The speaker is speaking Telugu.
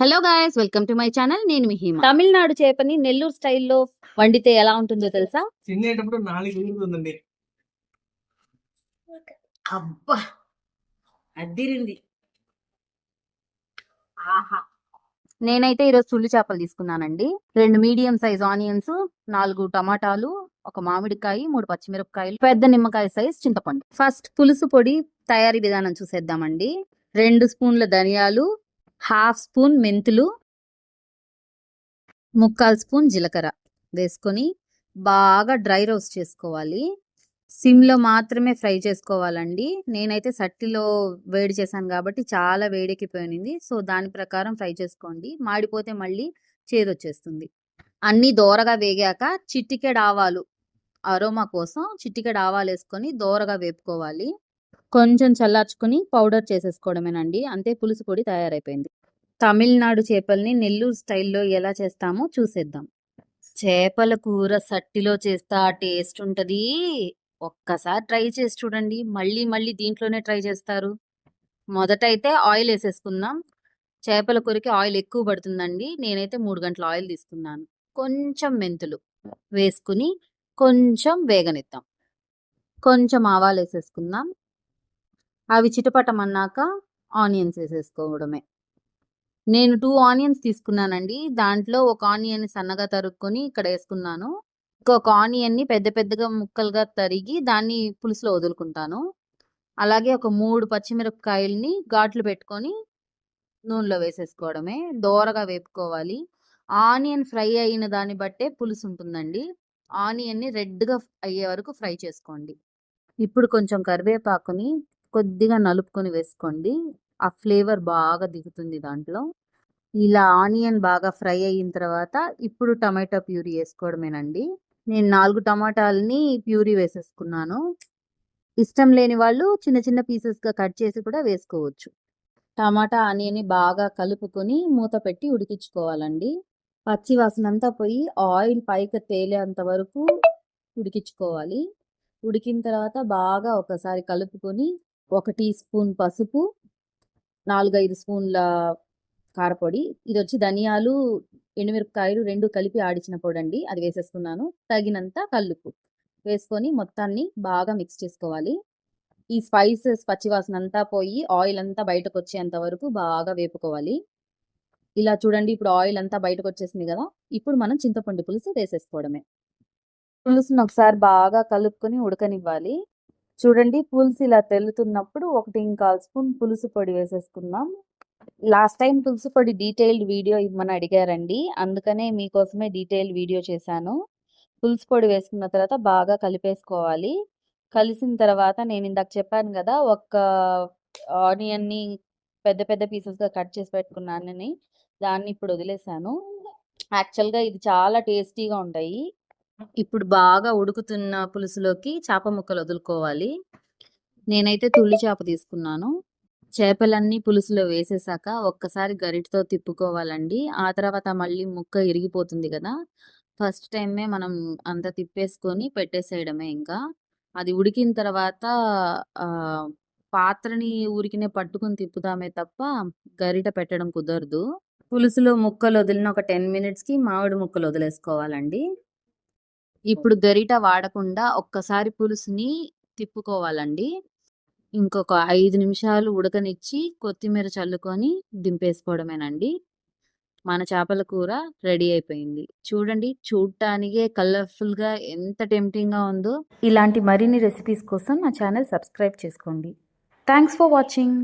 Hello guys welcome to my channel నేను మీ హిమ తమిళనాడు చేపని నెల్లూరు స్టైల్లో వండితే ఎలా ఉంటుందో తెలుసా? తినేటప్పుడు నాలుగు అబ్బా! అద్దిరింది. ఆహా! నేనైతే ఈరోజు చుల్లి చేపలు తీసుకున్నానండి. రెండు మీడియం సైజ్ ఆనియన్స్ నాలుగు టమాటాలు ఒక మామిడికాయ మూడు పచ్చిమిరపకాయలు పెద్ద నిమ్మకాయ సైజ్ చింతపండు. ఫస్ట్ పులుసు పొడి తయారీ విధానం చూసేద్దామండి. రెండు స్పూన్ల ధనియాలు హాఫ్ స్పూన్ మెంతులు ముక్కాల్ స్పూన్ జీలకర్ర వేసుకొని బాగా డ్రై రోస్ట్ చేసుకోవాలి. సిమ్లో మాత్రమే ఫ్రై చేసుకోవాలండి. నేనైతే సట్టిలో వేడి చేశాను కాబట్టి చాలా వేడెక్కిపోయింది సో దాని ప్రకారం ఫ్రై చేసుకోండి. మాడిపోతే మళ్ళీ చేదొచ్చేస్తుంది. అన్నీ దోరగా వేగాక చిట్టికెడ్ ఆవాలు అరోమా కోసం చిట్టికెడ్ ఆవాలు వేసుకొని దోరగా వేపుకోవాలి. కొంచెం చల్లార్చుకొని పౌడర్ చేసేసుకోవడమేనండి. అంతే పులుసు పొడి తయారైపోయింది. తమిళనాడు చేపల్ని నెల్లూరు స్టైల్లో ఎలా చేస్తామో చూసేద్దాం. చేపల కూర సట్టిలో చేస్తే ఆ టేస్ట్ ఉంటుంది. ఒక్కసారి ట్రై చేసి చూడండి. మళ్ళీ మళ్ళీ దీంట్లోనే ట్రై చేస్తారు. మొదట అయితే ఆయిల్ వేసేసుకుందాం. చేపల కూరకి ఆయిల్ ఎక్కువ పడుతుందండి. నేనైతే మూడు గంటల ఆయిల్ తీసుకున్నాను. కొంచెం మెంతులు వేసుకుని కొంచెం వేగనిద్దాం. కొంచెం ఆవాలు వేసేసుకుందాం. అవి చిటపటమన్నాక ఆనియన్స్ వేసేసుకోవడమే. నేను టూ ఆనియన్స్ తీసుకున్నానండి. దాంట్లో ఒక ఆనియన్ సన్నగా తరుక్కొని ఇక్కడ వేసుకున్నాను. ఇంకొక ఆనియన్ని పెద్ద పెద్దగా ముక్కలుగా తరిగి దాన్ని పులుసులో వదులుకుంటాను. అలాగే ఒక మూడు పచ్చిమిరపకాయల్ని ఘాట్లు పెట్టుకొని నూనెలో వేసేసుకోవడమే. దోరగా వేపుకోవాలి. ఆనియన్ ఫ్రై అయిన దాన్ని బట్టే పులుసు ఉంటుందండి. ఆనియన్ని రెడ్గా అయ్యే వరకు ఫ్రై చేసుకోండి. ఇప్పుడు కొంచెం కరివేపాకుని కొద్దిగా నలుపుకొని వేసుకోండి. ఆ ఫ్లేవర్ బాగా దిగుతుంది దాంట్లో. ఇలా ఆనియన్ బాగా ఫ్రై అయిన తర్వాత ఇప్పుడు టమాటా ప్యూరీ వేసుకోవడమేనండి. నేను నాలుగు టమాటాలని ప్యూరీ వేసేసుకున్నాను. ఇష్టం లేని వాళ్ళు చిన్న చిన్న పీసెస్గా కట్ చేసి కూడా వేసుకోవచ్చు. టమాటా ఆనియన్ని బాగా కలుపుకొని మూత పెట్టి ఉడికించుకోవాలండి. పచ్చి వాసన అంతా పోయి ఆయిల్ పైకి తేలేంత వరకు ఉడికించుకోవాలి. ఉడికిన తర్వాత బాగా ఒకసారి కలుపుకొని ఒక టీ స్పూన్ పసుపు నాలుగైదు స్పూన్ల కారపొడి. ఇది వచ్చి ధనియాలు ఎండుమిరపకాయలు రెండు కలిపి ఆడిచిన పొడి అండి అది వేసేసుకున్నాను. తగినంత కల్లుపు వేసుకొని మొత్తాన్ని బాగా మిక్స్ చేసుకోవాలి. ఈ స్పైసెస్ పచ్చివాసన అంతా పోయి ఆయిల్ అంతా బయటకు వచ్చేంత వరకు బాగా వేపుకోవాలి. ఇలా చూడండి ఇప్పుడు ఆయిల్ అంతా బయటకు వచ్చేసింది కదా! ఇప్పుడు మనం చింతపండు పులుసు వేసేసుకోవడమే. పులుసును ఒకసారి బాగా కలుపుకొని ఉడకనివ్వాలి. చూడండి పులుసు ఇలా తెల్లుతున్నప్పుడు ఒకటి ఇంకాల్ స్పూన్ పులుసు పొడి వేసేసుకుందాం. లాస్ట్ టైం పులుసు పొడి డీటెయిల్డ్ వీడియో ఇవ్వమని అడిగారండి. అందుకనే మీకోసమే డీటెయిల్డ్ వీడియో చేశాను. పులుసు పొడి వేసుకున్న తర్వాత బాగా కలిపేసుకోవాలి. కలిసిన తర్వాత నేను ఇందాక చెప్పాను కదా ఒక ఆనియన్ని పెద్ద పెద్ద పీసెస్గా కట్ చేసి పెట్టుకున్నానని దాన్ని ఇప్పుడు వదిలేసాను యాక్చువల్గా ఇది చాలా టేస్టీగా ఉంటాయి. ఇప్పుడు బాగా ఉడుకుతున్న పులుసులోకి చేప ముక్కలు వదులుకోవాలి. నేనైతే తుల్లి చేప తీసుకున్నాను. చేపలన్నీ పులుసులో వేసేసాక ఒక్కసారి గరిటతో తిప్పుకోవాలండి. ఆ తర్వాత మళ్ళీ ముక్క ఇరిగిపోతుంది కదా! ఫస్ట్ టైమే మనం అంత తిప్పేసుకొని పెట్టేసేయడమే ఇంకా. అది ఉడికిన తర్వాత పాత్రని ఊరికినే పట్టుకొని తిప్పుతామే తప్ప గరిట పెట్టడం కుదరదు. పులుసులో ముక్కలు వదిలిన ఒక టెన్ మినిట్స్కి మామిడి ముక్కలు వదిలేసుకోవాలండి. ఇప్పుడు గరిట వాడకుండా ఒక్కసారి పులుసుని తిప్పుకోవాలండి. ఇంకొక ఐదు నిమిషాలు ఉడకనిచ్చి కొత్తిమీర చల్లుకొని దింపేసుకోవడమేనండి. మన చేపల కూర రెడీ అయిపోయింది. చూడండి చూడటానికే కలర్ఫుల్గా ఎంత టెంప్టింగ్గా ఉందో. ఇలాంటి మరిన్ని రెసిపీస్ కోసం నా ఛానల్ సబ్స్క్రైబ్ చేసుకోండి. Thanks for watching.